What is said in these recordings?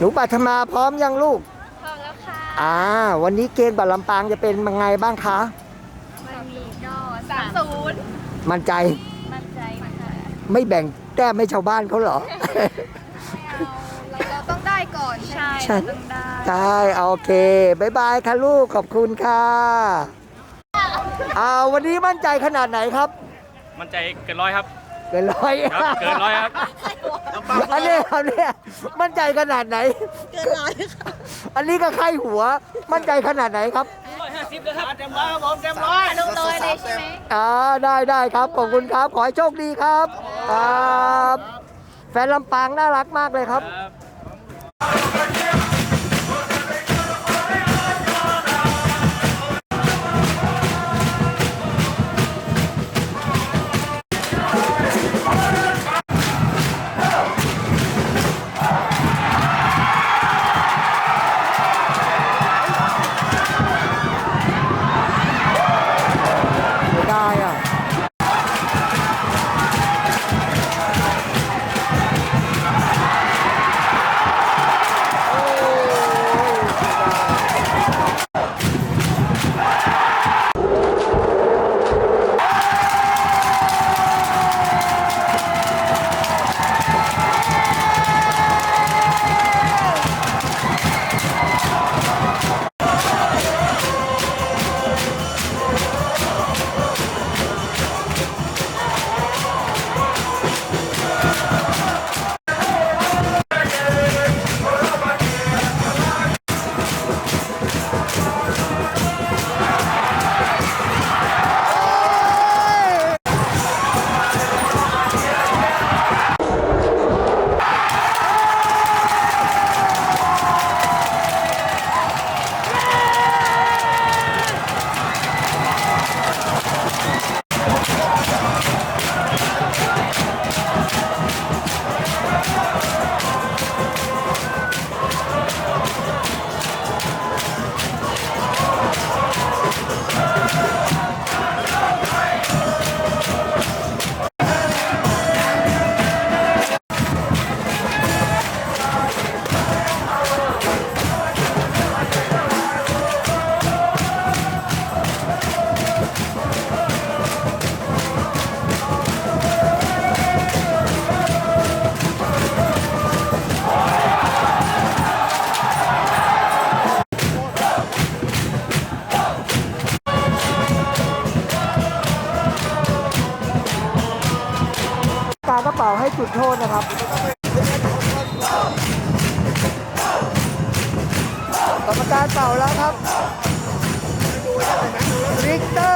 หนูปัทมาพร้อมยังลูก พร้อมแล้วค่ะ อ่า วันนี้เกมกับลำปางจะเป็นยังไงบ้างคะ มันมีก็สามศูนย์มั่นใจ มั่นใจค่ะไม่แบ่งแต้มให้ชาวบ้านเขาเหรอ เราเราต้องได้ก่อนใช่ใช่เราต้องได้ใช่โอเคบายบายค่ะลูกขอบคุณค่ะอ่าวันนี้มั่นใจขนาดไหนครับ มั่นใจเกินร้อยครับ เกินร้อยครับเกินร้อยครับอันนี้อันนี้มั่นใจขนาดไหน เกินร้อยค่ะอันนี้ก็ไข้หัว มั่นใจขนาดไหนครับเต็มร้อยครับผมเต็มร้อยลงเลยเลยใช่ไหมอ่าได้ได้ครับขอบคุณครับขอให้โชคดีครับครับแฟนลำปางน่ารักมากเลยครับ กรกระเป๋าให้จุดโทษนะครับกรรมการเป่าแล้วครับวิกเตอร์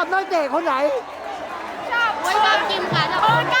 ชอบน้อกเตะคนไหน ชอบไว้ชอบกินค่ะชอ